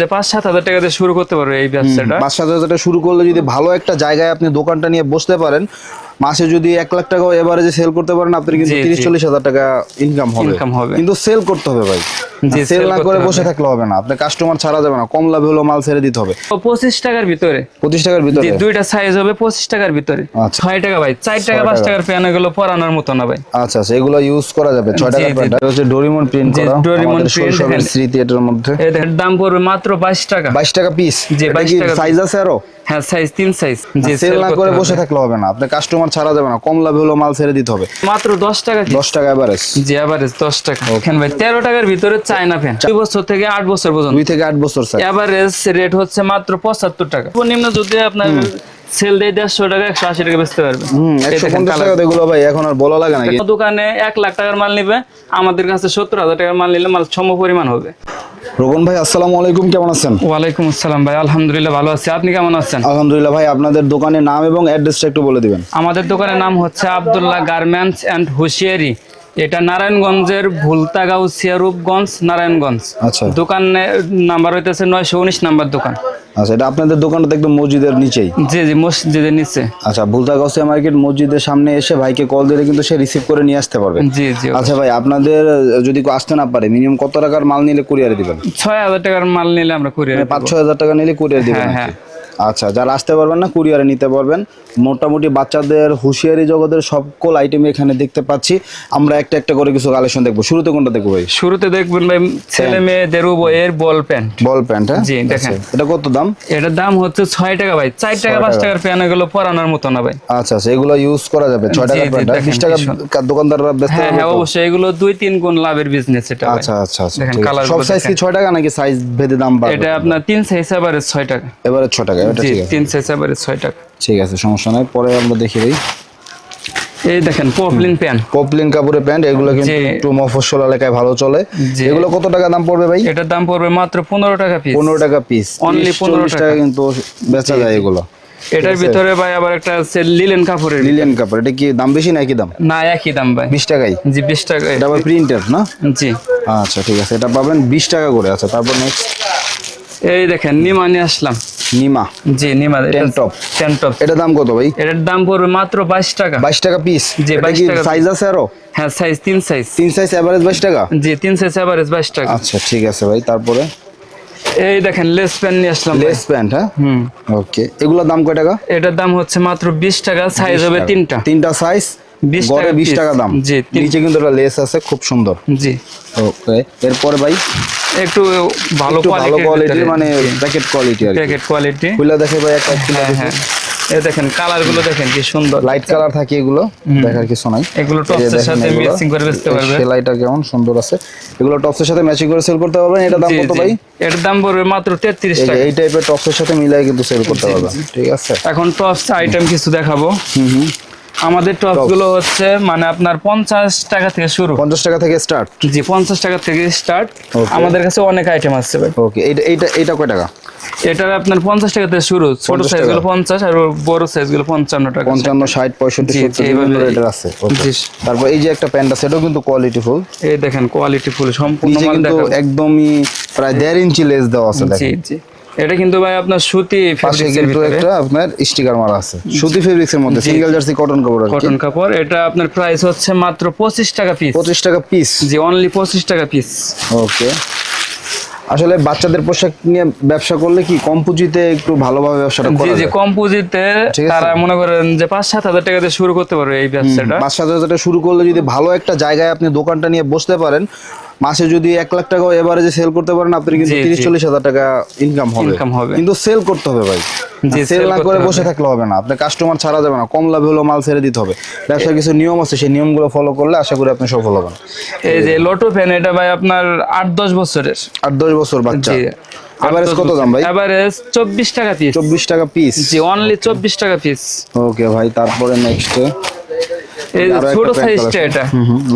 যে পাঁচ সাত হাজার টাকা দিয়ে শুরু করতে পারবে এই ব্যবসাটা। পাঁচ সাত হাজার টাকা শুরু করলে যদি ভালো একটা জায়গায় আপনি দোকানটা নিয়ে বসতে পারেন মাসে যদি এক লাখ টাকা এভারেজে সেল করতে পারেন আপনার কিন্তু তিরিশ চল্লিশ হাজার টাকা ইনকাম হবে। Income হবে। কিন্তু সেল করতে হবে ভাই। সেল না করে বসে থাকলে হবে না। আপনার কাস্টমার ছাড়া যাবে না। কম লাভে হলো মাল ছেড়ে দিতে হবে। পঁচিশ টাকার ভিতরে। পঁচিশ টাকার ভিতরে? দুইটা সাইজ হবে পঁচিশ টাকার ভিতরে। আচ্ছা। ছয় টাকা ভাই চার টাকা পাঁচ টাকার প্যান এগুলো পরানোর মতো না ভাই। আচ্ছা আচ্ছা এগুলো ইউজ করা যাবে। ছয় জি, টাকার জি। এটা হচ্ছে ডোরিমন প্রিন্ট করা। ডোরিমন আমাদের print শৈশবের এখানে। স্মৃতি এটার মধ্যে। এটার দাম পড়বে মাত্র বাইশ টাকা। বাইশ টাকা পিস জি, 22 টাকা সাইজ আছে আরও? হ্যাঁ সাইজ তিন সাইজ জি সেল না করে বসে থাকলে হবে না। আপনার কাস্টমার ছাড়া যাবে না। কম লাভে হলো মাল ছেড়ে দিতে হবে। মাত্র দশ টাকা piece। দশ টাকা এভারেজ জি এভারেজ দশ টাকা। ফ্যান ভাই তেরো টাকার ভিতরে চায়না ফ্যান। দুই বছর থেকে আট বছর পর্যন্ত। দুই থেকে আট বছর স্যার এভারেজ রেট হচ্ছে মাত্র পঁচাত্তর টাকা। সর্বনিম্ন যদি আপনার সেল দেয় দেড়শো টাকা একশো আশি টাকা বেচতে পারবে। হুম এই একশো দেখেন পঞ্চাশ colour। টাকা এগুলো ভাই এখন আর বলা লাগে নাকি কোনো দোকানে এক লাখ টাকার মাল নিবে। আমাদের কাছে সত্তর হাজার টাকার মাল নিলে মাল সম পরিমাণ হবে। রোবন ভাই আসসালামু আলাইকুম কেমন আছেন? ওয়ালাইকুম আসসালাম ভাই আলহামদুলিল্লাহ ভালো আছি। আপনি কেমন আছেন? আলহামদুলিল্লাহ ভাই আপনাদের দোকানের নাম এবং অ্যাড্রেসটা একটু বলে দিবেন। আমাদের দোকানের নাম হচ্ছে আব্দুল্লাহ গার্মেন্টস অ্যান্ড হুঁশিয়ারি। এটা নারায়ণগঞ্জের ভুলতাগাঁও সিয়ারূপগঞ্জ নারায়ণগঞ্জ। আচ্ছা। দোকানের নাম্বার হইতেছে নয়শো উনিশ নাম্বার দোকান। আচ্ছা এটা আপনাদের দোকানটা একদম মসজিদের নিচেই? জি জি মসজিদের নিচে। আচ্ছা ভুলতা গাউসিয়া মার্কেট মসজিদের সামনে এসে ভাইকে কল দিলে কিন্তু সে রিসিভ করে নিয়ে আসতে পারবে। জি জি আচ্ছা ভাই আপনাদের যদি আসতে না পারে মিনিমাম কত টাকার মাল নিলে কুরিয়ারে দিবেন? ছয় হাজার টাকার মাল নিলে আমরা করি মানে পাঁচ ছয় হাজার টাকা নিলে কুরিয়ার দিবেন হ্যাঁ? আচ্ছা যারা আসতে পারবেন না কুরিয়ারে নিতে পারবেন। মোটামুটি বাচ্চাদের হুঁশিয়ারি জগতের সকল আইটেম এখানে দেখতে পাচ্ছি। আমরা একটা একটা করে কিছু কালেকশন দেখব। শুরুতে কোনটা দেখব ভাই? শুরুতে দেখবেন ভাই ছেলে মেয়েদের উভয়ের বল প্যান্ট বল প্যান্ট হ্যাঁ? জি, দেখেন। আচ্ছা, এটা কত দাম? এটার দাম হচ্ছে ছয় টাকা ভাই। চার টাকা পাঁচ টাকার প্যান এগুলো পরানোর মতো না ভাই। আচ্ছা আচ্ছা এগুলো ইউজ করা যাবে। ছয় টাকা প্যান্ট দেখেন, বিশ টাকা দোকানদাররা ব্যস্ত হ্যাঁ হ্যাঁ অবশ্যই এগুলো দুই তিন গুণ লাভের বিজনেস এটা আচ্ছা আচ্ছা আচ্ছা দেখেন, সব সাইজ কি ছয় টাকা নাকি সাইজ ভেদে দাম বাড়বে? এটা আপনার তিন সাইজ এবারে ছয় টাকা। এবারে ছ টাকা। ঠিক আছে। তিন সাইজ এবারে ছয় টাকা। ঠিক আছে সমস্যা নাই পরে আমরা দেখি ভাই এই দেখেন পপলিন প্যান পপলিন কাপড়ের প্যান্ট এগুলো কিন্তু একটু মফস্বল এলাকায় ভালো চলে। এগুলো কত টাকা দাম পড়বে ভাই? এটার দাম পড়বে মাত্র পনেরো টাকা পিস পনেরো টাকা পিস Only 15 টাকা। কিন্তু বেচা যায় এগুলো। এটার ভিতরে ভাই আবার একটা আছে লিলেন কাপড়ের লিলেন কাপড় এটা কি দাম বেশি না একই দাম? না একই দাম ভাই। বিশ টাকাই? জি বিশ টাকা এটা আবার প্রিন্টেড না? জি। আচ্ছা ঠিক আছে এটা পাবেন বিশ টাকা করে। আচ্ছা তারপর নেক্সট এই দেখেন নিমা নিয়ে আসলাম। নিমা। জি নিমা Ten top। টেন টপ এটা দাম কত ভাই? এটার দাম পড়বে মাত্র বাইশ টাকা। বাইশ টাকা পিস জি, 22 টাকা সাইজ আছে আরও? হ্যাঁ সাইজ তিন সাইজ তিন সাইজ এভারেজ বাইশ টাকা? জি তিন সাইজ এভারেজ বাইশ টাকা। আচ্ছা ঠিক আছে ভাই তারপরে? এই দেখেন লেস প্যান নিয়ে আসলাম লেস প্যান্ট হ্যাঁ? হুম। ওকে এগুলোর দাম কয় টাকা? এটার দাম হচ্ছে মাত্র বিশ টাকা সাইজ হবে তিনটা। তিনটা সাইজ 20 গড়ে টাকা বিশ। টাকা দাম। নিচে কিন্তু একটা লেস আছে খুব সুন্দর। জি। ওকে এরপরে ভাই? একটু ভালো কোয়ালিটির মানে কোয়ালিটি প্যাকেট কোয়ালিটি আর প্যাকেট কোয়ালিটি খুলে দেখে ভাই একটা হ্যাঁ হ্যাঁ। এই দেখেন কালারগুলো দেখেন কি সুন্দর। লাইট কালার থাকে এগুলো দেখার কিছু নাই। এগুলো টপসের সাথে। মিক্সিং করে বেচতে পারবে। সেলাইটা কেমন সুন্দর আছে। এগুলো টপসের সাথে ম্যাচিং করে সেল করতে পারবেন। এটা দাম কত ভাই? এটার দাম পড়বে মাত্র তেত্রিশ এই যে টাকা। এই টাইপের টপসের সাথে মিলাই কিন্তু সেল করতে পারবেন। ঠিক আছে। এখন টপস আইটেম কিছু দেখাবো। হুম হুম। আমাদের টপসগুলো হচ্ছে মানে আপনার পঞ্চাশ টাকা থেকে শুরু। পঞ্চাশ টাকা থেকে স্টার্ট জি পঞ্চাশ টাকা থেকে স্টার্ট আমাদের কাছে অনেক আইটেম আছে ভাই। ওকে এইটা এইটা এইটা কয় টাকা? এটার আপনার পঞ্চাশ টাকা থেকে শুরু ছোট সাইজগুলো পঞ্চাশ আর বড় সাইজগুলো পঞ্চান্ন টাকা পঞ্চান্ন ষাট পঁয়ষট্টি এইভাবে- আছে। তারপর এই যে একটা প্যান্ট আছে এটাও কিন্তু কোয়ালিটি ফুল এই দেখেন কোয়ালিটি ফুল সম্পূর্ণ কিন্তু একদমই প্রায় দেড় ইঞ্চি লেস দেওয়া আছে জি জি। এটা কিন্তু ভাই আপনার সুতি পাশে কিন্তু ভিতরে। একটা আপনার স্টিকার মারা আছে। সুতি ফেব্রিক্স এর মধ্যে সিঙ্গেল জার্সি কটন কাপড় কটন কাপড় এটা আপনার প্রাইস হচ্ছে মাত্র পঁচিশ টাকা পিস পঁচিশ টাকা পিস জি অনলি পঁচিশ টাকা পিস ওকে আসলে বাচ্চাদের পোশাক নিয়ে ব্যবসা করলে কি কম পুঁজিতে একটু ভালোভাবে ব্যবসাটা করা জি যায়? কম পুঁজিতে। তারা মনে করেন যে পাঁচ সাত হাজার টাকা দিয়ে শুরু করতে পারবে এই ব্যবসাটা। পাঁচ সাত হাজার টাকা শুরু করলে যদি ভালো একটা জায়গায় আপনি দোকানটা নিয়ে বসতে পারেন মাসে যদি এক লাখ টাকা এভারেজে সেল করতে পারেন আপনি কিন্তু তিরিশ চল্লিশ হাজার টাকা ইনকাম হবে। কিন্তু সেল করতে হবে ভাই। সেল না করে বসে থাকলে হবে না। আপনার কাস্টমার ছাড়া যাবে না। কম লাভে হলো মাল ছেড়ে দিতে হবে। ব্যবসার কিছু নিয়ম আছে সেই নিয়মগুলো ফলো করলে আশা করি আপনি সফল হবেন। এই যে লোটো ফ্যান এটা ভাই আপনার আট দশ বছরের। আট দশ বছর বাচ্চা। জি এভারেজ কত দাম ভাই? এভারেজ টাকা পিস চব্বিশ টাকা পিস জি অনলি চব্বিশ টাকা পিস ওকে ভাই তারপরে নেক্সট ছোট সাইজটা এটা।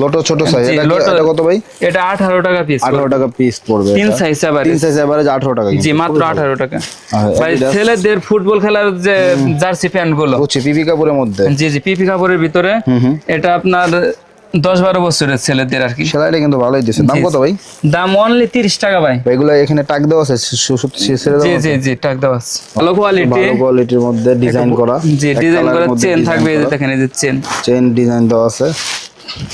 লোটো ছোট সাইজ এটা কত ভাই? এটা আঠারো টাকা পিস আঠারো টাকা পিস পড়বে তিন এটা। সাইজ তিন সাইজ এভারেজ আঠারো টাকা জি মাত্র আঠারো টাকা। ভাই ছেলেদের ফুটবল খেলার যে জার্সি প্যান্টগুলো বুঝছি পিপি কাপড়ের মধ্যে। জি জি পিপি কাপড়ের ভিতরে। এটা আপনার দশ বারো বছরের ছেলেদের আর কি। সেলাইটা কিন্তু ভালোই দিচ্ছে দাম কত ভাই? দাম অনলি তিরিশ টাকা ভাই। এগুলো এখানে টাক দেওয়া আছে জি জি জি টাক দেওয়া আছে। ভালো কোয়ালিটি ভালো কোয়ালিটির মধ্যে ডিজাইন করা। জি ডিজাইন করা চেন থাকবে এই যে দেখেন এই যে চেন চেন ডিজাইন দেওয়া আছে।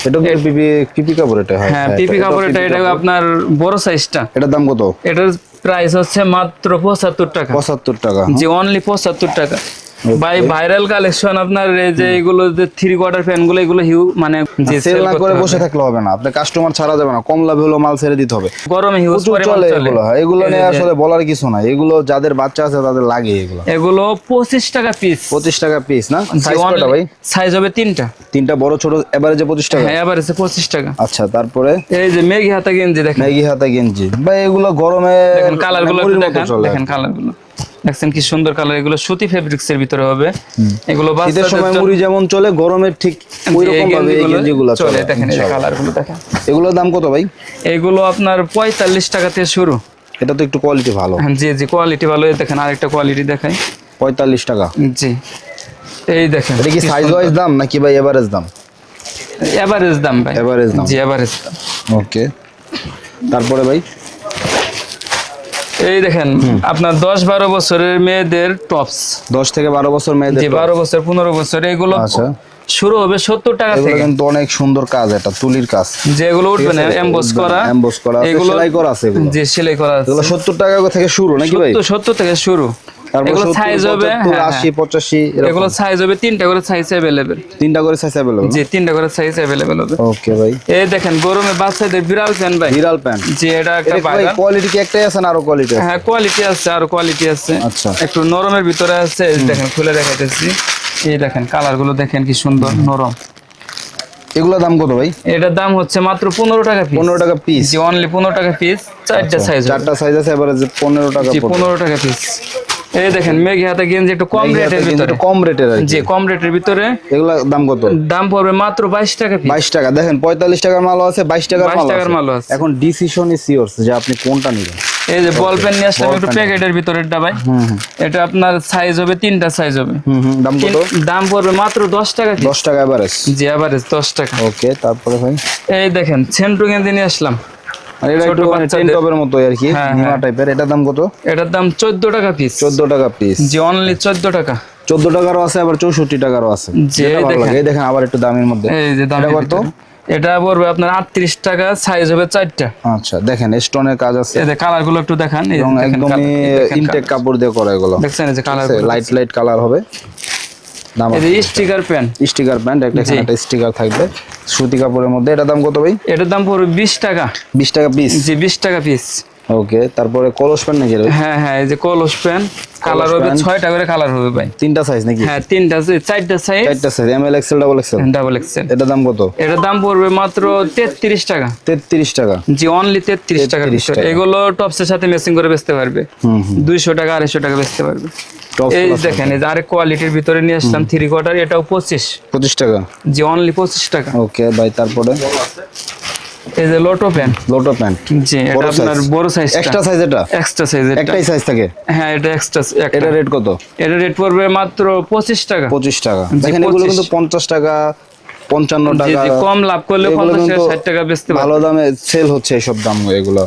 এটা পিপি পিপি কাপড় এটা হ্যাঁ। হ্যাঁ, পিপি কাপড় এটা এটা আপনার বড় সাইজটা এটার দাম কত? এটার প্রাইস হচ্ছে মাত্র পঁচাত্তর টাকা। পঁচাত্তর টাকা। যে অনলি পঁচাত্তর টাকা। ভাই ভাইরাল কালেকশন আপনার এই যে এগুলো যে থ্রি কোয়ার্টার ফ্যানগুলো এগুলো হিউ মানে যে সেল না করে বসে থাকলে হবে না। আপনি কাস্টমার ছাড়া যাবে না। কম লাভে হলো মাল ছেড়ে দিতে হবে। গরমে হিউজ প্রচুর পরিমাণ চলে এগুলো। এগুলো নিয়ে আসলে বলার কিছু নাই। এগুলো যাদের বাচ্চা আছে তাদের লাগে এগুলো। এগুলো পঁচিশ টাকা পিস পঁচিশ টাকা পিস না? সাইজ ভাই? সাইজ হবে তিনটা। তিনটা বড় ছোট এবারে পঁচিশ টাকা? হ্যাঁ এবার আছে পঁচিশ টাকা। আচ্ছা তারপরে? এই যে মেঘি হাতা গেঞ্জি দেখেন। ম্যাগি হাতা গেঞ্জি। ভাই এগুলো গরমে দেখেন কালারগুলো মুড়ির একটু মতো দেখেন দেখেন কালারগুলো। দেখছেন কি সুন্দর কালার এগুলো সুতি ফেব্রিক্স এর ভিতরে হবে। এগুলো বাচ্চাদের সময় মুড়ি যেমন চলে গরমের ঠিক ওই রকম ভাবে এই গেঞ্জিগুলো চলে দেখেন এই। কালারগুলো দেখেন। এগুলোর দাম কত ভাই? এগুলো আপনার পঁয়তাল্লিশ টাকা থেকে শুরু। এটা তো একটু কোয়ালিটি ভালো। হ্যাঁ, জি জি কোয়ালিটি ভালো। এই দেখেন আরেকটা কোয়ালিটি দেখাই। পঁয়তাল্লিশ টাকা। জি। এই দেখেন। এটা কি সাইজ ওয়াইজ দাম নাকি ভাই এভারেজ দাম? এভারেজ দাম ভাই। এভারেজ দাম। জি এভারেজ দাম। ওকে তারপরে ভাই? এই দেখেন আপনার দশ বারো বছরের মেয়েদের টপস দশ থেকে বারো বছর মেয়েদের বারো বছর পনেরো বছর এগুলো আচ্ছা। শুরু হবে সত্তর টাকা থেকে। কিন্তু অনেক সুন্দর কাজ এটা তুলির কাজ। যেগুলো উঠবে না এমবোস করা। এমবোস করা। এগুলো সেলাই করা আছে যে সেলাই করা আছে। এগুলো সত্তর টাকা থেকে শুরু নাকি ভাই? সত্তর থেকে শুরু। এগুলো সাইজ হবে হ্যাঁ, আশি হ্যাঁ। পঁচাশি এগুলো সাইজ হবে তিনটা করে সাইজ তিনটা করে সাইজ জি তিনটা করে সাইজ অ্যাভেলেবেল হবে। ওকে ভাই। এই দেখেন গরমে বাচ্চাদের বিড়াল ফ্যান ভাই। বিড়াল প্যান্ট যে এটা একটা ভাই কোয়ালিটি কি একটাই আছে না আরও কোয়ালিটি আছে? হ্যাঁ কোয়ালিটি আছে আর কোয়ালিটি আছে। আচ্ছা। একটু নরমের ভিতরে আছে দেখেন খুলে দেখাইতেছি। এই দেখেন কালারগুলো দেখেন কি সুন্দর নরম। এগুলো দাম কত ভাই? এটার দাম হচ্ছে মাত্র পনেরো টাকা পিস পনেরো টাকা পিস জি অনলি পনেরো টাকা পিস চারটা সাইজ চারটা সাইজ আছে এবারে পনেরো টাকা পনেরো টাকা পিস এই দেখেন মেঘি হাতে গেঞ্জি একটু কম রেটের ভিতরে। কম রেটের জি কম রেটের ভিতরে। এগুলা দাম কত? দাম পড়বে মাত্র বাইশ টাকা পিস বাইশ টাকা। দেখেন পঁয়তাল্লিশ টাকার মালও আছে বাইশ টাকার 22 মাল টাকার আছে। আছে। এখন ডিসিশন ইজ ইয়োর্স যে আপনি কোনটা নেবেন। এই যে বল পেন নিয়ে আসলাম একটু প্যাকেটের ভিতরে ডাবাই হুম হুম। এটা আপনার সাইজ হবে তিনটা সাইজ হবে। দাম কত? দাম পড়বে মাত্র দশ টাকা পিস দশ টাকা এভারেজ জি এভারেজ দশ টাকা। ওকে তারপরে ভাই? এই দেখেন সেন্টু গেঞ্জি নিয়ে আসলাম। এটা একটু মানে টপের মতো আর কি হ্যাঁ, হ্যাঁ। টাইপের এটার দাম কত? এটার দাম চোদ্দ টাকা পিস চোদ্দ টাকা পিস জি অনলি চোদ্দ টাকা। চোদ্দ টাকারও আছে আবার চৌষট্টি টাকারও আছে। দেখেন। এই দেখেন। আবার একটু দামের মধ্যে। এই যে দাম এটা কত? এটা পড়বে আপনার আটত্রিশ টাকা সাইজ হবে আচ্ছা দেখেন স্টোনের কাজ আছে। এই যে কালারগুলো একটু দেখান। ইনটেক কাপড় দিয়ে করা এগুলো। দেখছেন এই যে কালার লাইট লাইট কালার হবে। দাম স্টিকার স্টিকার প্যান্ট একটা এখানে একটা স্টিকার থাকবে। সুতি কাপড়ের মধ্যে এটা দাম কত ভাই? এটার দাম পড়বে বিশ টাকা। বিশ টাকা পিস জি বিশ টাকা পিস ওকে তারপরে কলস প্যান্ট নাকি এটা? হ্যাঁ হ্যাঁ এই যে কলস কালার হবে করে কালার হবে ভাই। তিনটা সাইজ নাকি? হ্যাঁ তিনটা চারটা সাইজ চারটা size M L XL double XL double XL এটা দাম কত? এটার দাম পড়বে মাত্র তেত্রিশ টাকা। তেত্রিশ টাকা। জি অনলি তেত্রিশ টাকা 33 টাকা। এগুলো টপসের সাথে ম্যাচিং করে বেচতে পারবে। হুম হুম। দুইশো টাকা আড়াইশো টাকা বেচতে পারবে। এই দেখেন এই আরেক কোয়ালিটির ভিতরে নিয়ে আসলাম থ্রি কোয়ার্টার এটাও পঁচিশ। পঁচিশ টাকা? জি অনলি পঁচিশ টাকা। ওকে ভাই তারপরে? এই যে লোটো প্যান্ট লোটো প্যান্ট জি এটা আপনার বড় সাইজ এক্সট্রা সাইজ এটা? এক্সট্রা সাইজ এটা। একটাই সাইজ থাকে? হ্যাঁ এটা এক্সট্রা এটা রেট কত? এটা রেট পড়বে মাত্র পঁচিশ টাকা। পঁচিশ টাকা। দেখেন এগুলো কিন্তু পঞ্চাশ টাকা পঞ্চান্ন টাকা। কম লাভ করলে পঞ্চাশ ষাট টাকা বেচতে ভালো দামে সেল হচ্ছে এইসব দাম এগুলো।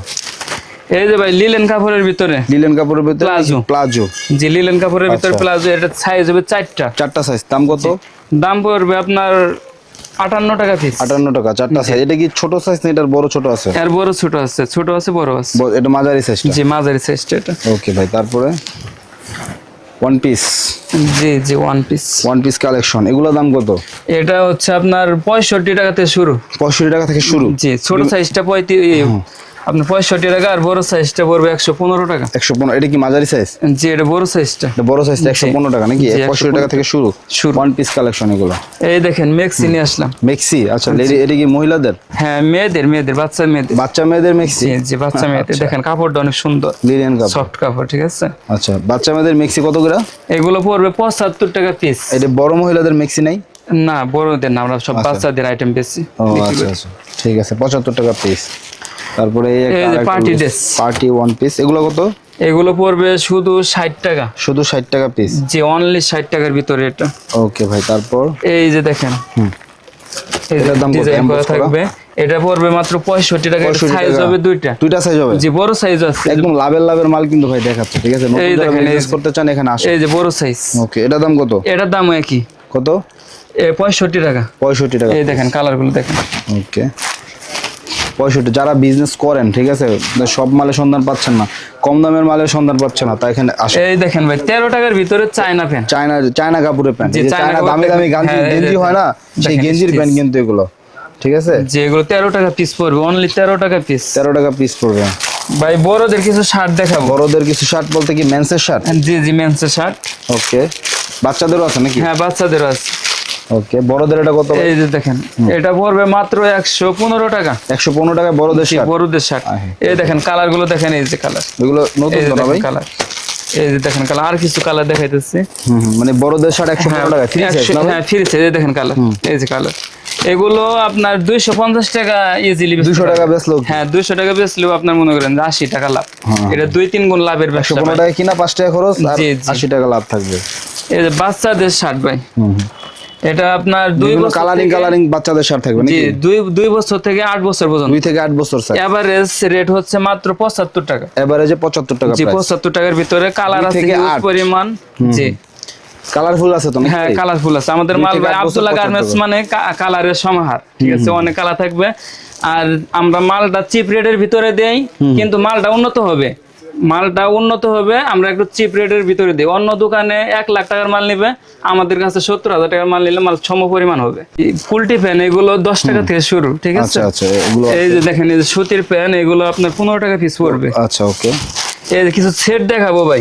এই যে ভাই লিলেন কাপড়ের ভিতরে? লিলেন কাপড়ের ভিতরে Plazo। প্লাজো জি লিলেন কাপড়ের ভিতরে আচ্ছা। প্লাজো এটা সাইজ হবে চারটা। চারটা সাইজ দাম কত? দাম পড়বে আপনার আটান্ন টাকা পিস আটান্ন টাকা চারটা সাইজ এটা কি ছোট সাইজ না এটার বড় ছোট আছে? এর বড় ছোট আছে ছোট আছে বড় আছে। এটা মাঝারি সাইজটা জি মাঝারি সাইজটা এটা। ওকে ভাই তারপরে? ওয়ান পিস জি জি one piece one piece collection এগুলো দাম কত? এটা হচ্ছে আপনার পঁয়ষট্টি টাকাতে শুরু। পঁয়ষট্টি টাকা থেকে শুরু। জি ছোট সাইজটা পঁয়ত্রিশ আপনার পঁয়ষট্টি টাকা আর বড় সাইজটা পড়বে একশো পনেরো টাকা। একশো পনেরো এটা কি মাঝারি সাইজ জি এটা বড় সাইজটা বড় সাইজটা একশো পনেরো টাকা নাকি? পঁয়ষট্টি টাকা থেকে শুরু। শুরু। ওয়ান পিস কালেকশন এগুলো। এই দেখেন মেক্সি নিয়ে আসলাম। মেক্সি আচ্ছা লেডি এটা কি মহিলাদের? হ্যাঁ মেয়েদের মেয়েদের বাচ্চা মেয়েদের। বাচ্চা মেয়েদের মেক্সি জি বাচ্চা মেয়েদের। দেখেন কাপড়টা অনেক সুন্দর। লিলিয়ান কাপড়। সফট কাপড় ঠিক আছে? আচ্ছা বাচ্চা মেয়েদের মেক্সি কত করে? এগুলো পড়বে পঁচাত্তর টাকা পিস এটা বড় মহিলাদের মেক্সি নাই? না বড়দের না আমরা সব বাচ্চাদের আইটেম বেশি। আচ্ছা আচ্ছা। ঠিক আছে পঁচাত্তর টাকা পিস তারপরে এই এই যে party dress। Party one piece এগুলো কত? এগুলো পড়বে শুধু ষাট টাকা। শুধু ষাট টাকা পিস যে অনলি ষাট টাকার ভিতরে এটা। ওকে ভাই তারপর? এই যে দেখেন। এটার দাম কত? থাকবে। এটা পড়বে মাত্র পঁয়ষট্টি টাকা 65 সাইজ হবে দুইটা। দুইটা সাইজ হবে? বড় সাইজ আছে। একদম লাভের লাভের মাল কিন্তু ভাই দেখাচ্ছে ঠিক আছে? এই দেখেন, যে। করতে চান এখানে আসে এই যে বড় সাইজ ওকে এটার দাম কত? এটার দাম একই। কত? পঁয়ষট্টি টাকা। পঁয়ষট্টি টাকা এই দেখেন কালারগুলো দেখেন। ওকে পঁয়ষট্টি যারা বিজনেস করেন ঠিক আছে? সব মালের সন্ধান পাচ্ছেন না। কম দামের মালের সন্ধান পাচ্ছেন না তাই এখানে আসে এই দেখেন ভাই তেরো টাকার ভিতরে চায়না প্যান্ট চায়না চায়না কাপড়ের প্যান্ট চায়না দামি দামি গাঞ্জি হ্যাঁ, গেঞ্জি হয় না? সেই গেঞ্জির প্যান্ট কিন্তু এগুলো ঠিক আছে? যে এগুলো তেরো টাকা পিস পড়বে অনলি তেরো টাকা পিস তেরো টাকা পিস পড়বে। ভাই বড়দের কিছু শার্ট দেখাবো। বড়দের কিছু শার্ট বলতে কি মেন্সের শার্ট জি জি মেন্সের শার্ট ওকে বাচ্চাদেরও আছে নাকি? হ্যাঁ বাচ্চাদেরও আছে। ওকে বড়দের এটা কত? এই যে দেখেন এটা পড়বে মাত্র একশো পনেরো টাকা। একশো পনেরো টাকা বড়দের শার্ট বড়দের শার্ট এই দেখেন কালারগুলো দেখেন এই যে কালার। এগুলো নতুন না ভাই? কালার। এই যে দেখেন কালার আর কিছু কালার দেখাইতেছি। মানে বড়দের শার্ট একশো পনেরো টাকা থ্রি সাইজ না হ্যাঁ ফ্রি সাইজ এই দেখেন কালার। এই যে কালার। এগুলো আপনার দুইশো পঞ্চাশ টাকা ইজিলি দুশো টাকা বেচলো হ্যাঁ দুইশো টাকা বেচলেও আপনার মনে করেন যে আশি টাকা লাভ। হ্যাঁ। এটা দুই তিন গুণ লাভের ব্যবসা পনেরো ভাই। টাকা কিনা পাঁচ টাকা খরচ আর জি, জি। আশি টাকা লাভ থাকবে। এই যে বাচ্চাদের শার্ট ভাই। এটা আপনার দুই বছর কালারিং কালারিং বাচ্চাদের শার্ট থাকবে নাকি? দুই দুই বছর থেকে আট বছর পর্যন্ত। দুই থেকে আট বছর সাইজ এভারেজ রেট হচ্ছে মাত্র পঁচাত্তর টাকা। এভারেজে পঁচাত্তর টাকা জি প্রাইস পঁচাত্তর টাকার ভিতরে কালার আছে। পরিমাণ। জি। কালারফুল আছে তো হ্যাঁ কালারফুল আছে। আমাদের মাল আব্দুল্লাহ গার্মেন্টস মানে কালারের সমাহার। ঠিক আছে অনেক কালার থাকবে। আর আমরা মালটা চিপ রেটের ভিতরে দেই কিন্তু মালটা উন্নত হবে। মালটা উন্নত হবে আমরা একটু চিপ রেটের ভিতরে দিই। অন্য দোকানে এক লাখ টাকার মাল নিবে আমাদের কাছে সত্তর হাজার টাকার মাল নিলে মাল সম পরিমাণ হবে। ফুলটি ফ্যান এগুলো দশ টাকা থেকে শুরু ঠিক আছে? আচ্ছা আচ্ছা এই যে দেখেন এই যে সুতির প্যান এগুলো আপনার পনেরো টাকা পিস পড়বে। আচ্ছা ওকে। এই কিছু সেট দেখাবো ভাই।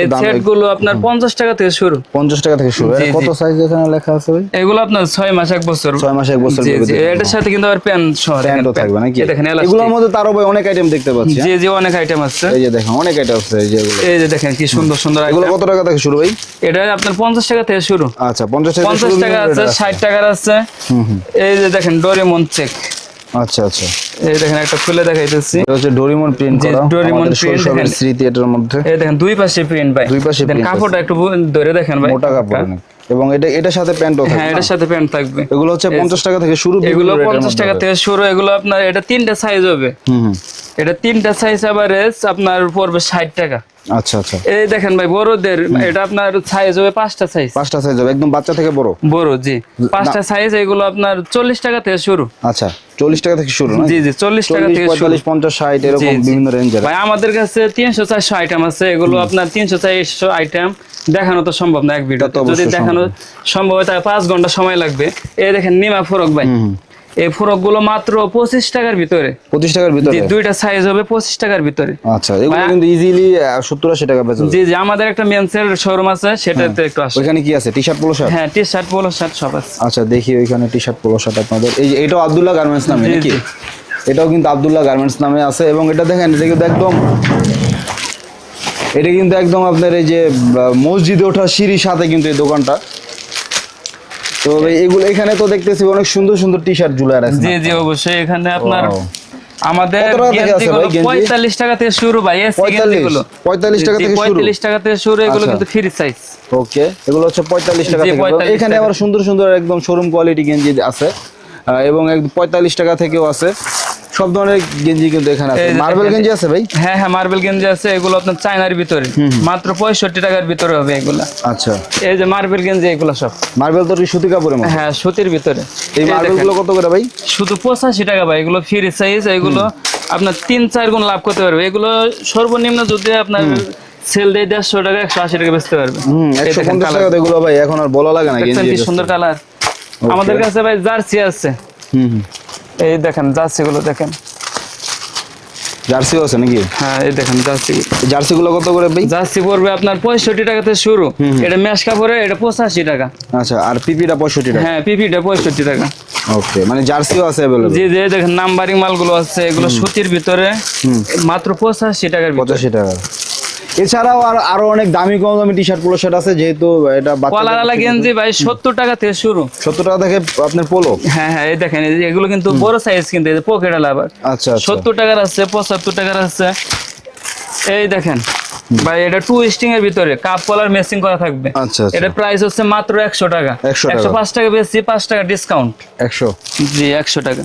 এই সেটগুলো আপনার পঞ্চাশ টাকা থেকে শুরু। পঞ্চাশ টাকা থেকে শুরু। কত সাইজ এখানে লেখা আছে ভাই? এগুলো আপনার ছয় মাস এক বছর। ছয় মাস এক বছর জি করে জি। দিতে এটার সাথে কিন্তু আবার প্যান সহ থাকবে নাকি? দেখেন। এগুলোর মধ্যে তারও ভাই অনেক আইটেম দেখতে পাচ্ছি হ্যাঁ? জি জি অনেক আইটেম আছে। এই যে দেখেন অনেক আইটেম আছে এই যে এই যে দেখেন কি সুন্দর সুন্দর এগুলো কত টাকা থেকে শুরু ভাই? এটা আপনার পঞ্চাশ টাকা থেকে শুরু। আচ্ছা পঞ্চাশ টাকা থেকে পঞ্চাশ শুরু টাকা আছে rate আছে। ষাট টাকার আছে। এই যে দেখেন ডোরেমন চেক আচ্ছা আচ্ছা। এই দেখেন একটা খুলে দেখাইতেছি। এটা হচ্ছে ডোরিমন প্রিন্ট করা। ডোরিমন প্রিন্ট দেখেন। স্মৃতি এটার মধ্যে। এই দেখেন দুই পাশে প্রিন্ট ভাই। দুই পাশে কাপড়টা একটু ধরে দেখেন ভাই। মোটা কাপড়। এবং এটা এটার সাথে প্যান্টও হ্যাঁ থাকে এটার সাথে প্যান্ট থাকবে। এগুলো হচ্ছে পঞ্চাশ টাকা থেকে শুরু এগুলো rate এর পঞ্চাশ মধ্যে। টাকা থেকে শুরু এগুলো আপনার এটা তিনটা সাইজ হবে। হুম এটা তিনটা সাইজ এভারেজ আপনার পড়বে ষাট টাকা। আচ্ছা আচ্ছা। এই দেখেন ভাই বড়দের এটা আপনার সাইজ হবে পাঁচটা সাইজ পাঁচটা সাইজ হবে একদম বাচ্চা থেকে বড়? বড় জি। পাঁচটা সাইজ এগুলো আপনার চল্লিশ টাকা থেকে শুরু। আচ্ছা চল্লিশ টাকা থেকে শুরু না? জি জি চল্লিশ টাকা থেকে শুরু। পঁয়তাল্লিশ পঞ্চাশ ষাট এরকম জি, জি। বিভিন্ন রেঞ্জের ভাই আমাদের কাছে তিনশো চারশো আইটেম আছে এগুলো আপনার তিনশো চারশো আইটেম দেখানো তো সম্ভব না এক ভিডিও যদি দেখানো সম্ভব। হয় তাহলে পাঁচ ঘণ্টা সময় লাগবে। এই দেখেন নিমা ফরক ভাই। এই ফরকগুলো মাত্র পঁচিশ টাকার ভিতরে। পঁচিশ টাকার ভিতরে? দুইটা সাইজ হবে পঁচিশ টাকার ভিতরে। আচ্ছা এগুলো কিন্তু ইজিলি সত্তর আশি টাকা বেচা জি জি আমাদের একটা মেন্সের শোরুম আছে সেটাতে একটু আসে ওইখানে কি আছে? টি শার্ট পোলো শার্ট হ্যাঁ টি শার্ট পোলো শার্ট সব আছে। আচ্ছা দেখি ওইখানে টি শার্ট পোলো শার্ট আপনাদের। এই এটাও আব্দুল্লাহ গার্মেন্টস নামে নাকি? এটাও কিন্তু আব্দুল্লাহ গার্মেন্টস নামে আছে এবং এটা দেখেন এটা কিন্তু একদম এটা কিন্তু একদম আপনার এই যে মসজিদে ওঠা সিঁড়ির সাথে কিন্তু এই দোকানটা। তো এগুলো এখানে তো দেখতেছি অনেক সুন্দর সুন্দর টি শার্ট রাখছে। জি জি অবশ্যই। এখানে আপনার আমাদের আছে? পঁয়তাল্লিশ টাকা থেকে শুরু ভাই পঁয়তাল্লিশ। টাকা থেকে পঁয়তাল্লিশ টাকা থেকে শুরু এগুলো আচ্ছা। কিন্তু ফ্রি সাইজ ওকে এগুলো হচ্ছে পঁয়তাল্লিশ টাকা জি, থেকে। 45 এখানে। আবার সুন্দর সুন্দর একদম শোরুম কোয়ালিটি গেঞ্জি আছে। এবং পঁয়তাল্লিশ টাকা থেকেও আছে। সব ধরনের গেঞ্জি কিন্তু এখানে আছে। মার্বেল গেঞ্জি আছে ভাই? হ্যাঁ হ্যাঁ মার্বেল গেঞ্জি আছে। এগুলো আপনার চায়নার ভিতরে। মাত্র পঁয়ষট্টি টাকার ভিতরে হবে এগুলা। আচ্ছা। এই যে মার্বেল গেঞ্জি এগুলো সব। মার্বেল তো সুতি কাপড়ের হ্যাঁ সুতির ভিতরে। এই মার্বেলগুলো কত করে ভাই? শুধু পঁচাশি টাকা ভাই। এগুলো ফ্রি সাইজ এগুলো আপনার তিন চার গুণ লাভ করতে পারবে। এগুলো সর্বনিম্ন যদি আপনার সেল দেয় দেড়শো টাকা একশো আশি টাকা বেচতে পারবে। একশো পঞ্চাশ টাকা এগুলো ভাই এখন আর বলা লাগে না সুন্দর কালার আমাদের কাছে ভাই জার্সি আছে। হুম। এই দেখেন জার্সি গুলো দেখেন। জার্সিও আছে নাকি? হ্যাঁ এই দেখেন জার্সি। জার্সি গুলো কত করে ভাই? জার্সি পড়বে আপনার পঁয়ষট্টি টাকাতে শুরু। এটা ম্যাশ কাপড়ে এটা পঁচাশি টাকা। আচ্ছা আর পিপিটা পঁয়ষট্টি টাকা? হ্যাঁ পিপিটা পঁয়ষট্টি টাকা। ওকে মানে জার্সিও আছে অ্যাভেলেবল জি জি দেখেন নাম্বারিং মালগুলো আছে এগুলো সুতির ভিতরে মাত্র পঁচাশি টাকার ভিতরে। পঁচাশি টাকা। এছাড়াও আর আরও অনেক দামি কম দামি টি শার্ট পোলো শার্ট আছে যেহেতু এটা কলার আলা গেঞ্জি ভাই সত্তর টাকা থেকে শুরু। সত্তর টাকা থেকে আপনার পোলো হ্যাঁ হ্যাঁ এই দেখেন এগুলো কিন্তু বড় সাইজ কিন্তু পকেট আবার। আচ্ছা আচ্ছা। সত্তর টাকার আছে পঁচাত্তর টাকার আছে। এই দেখেন ভাই এটা টু স্টিং এর ভিতরে কাপ কলার মেসিং করা থাকবে। আচ্ছা আচ্ছা। এটা প্রাইস হচ্ছে মাত্র একশো টাকা। 100 টাকা। একশো পাঁচ টাকা বেশি পাঁচ টাকা ডিসকাউন্ট একশো। জি একশো টাকা।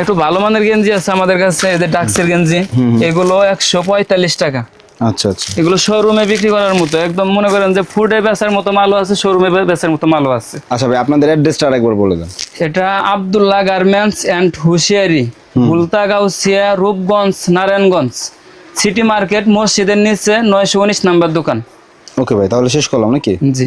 একটু ভালো মানের গেঞ্জি আছে আমাদের কাছে এদের ডাক্সের গেঞ্জি। এগুলো একশো পঁয়তাল্লিশ টাকা। আচ্ছা আচ্ছা। এগুলো শোরুমে বিক্রি করার মতো একদম মনে করেন যে ফুডে বেচার মতো মালও আছে শোরুমে বেচার মতো মালও আছে। আচ্ছা ভাই আপনাদের অ্যাড্রেসটা আরেকবার বলে দেন। এটা আব্দুল্লাহ গার্মেন্টস অ্যান্ড হুশিয়ারি গুলতা গাউসিয়া রূপগঞ্জ নারায়ণগঞ্জ। সিটি মার্কেট মসজিদের নিচে নয়শো উনিশ নাম্বার দোকান। ওকে ভাই তাহলে শেষ করলাম নাকি? জি।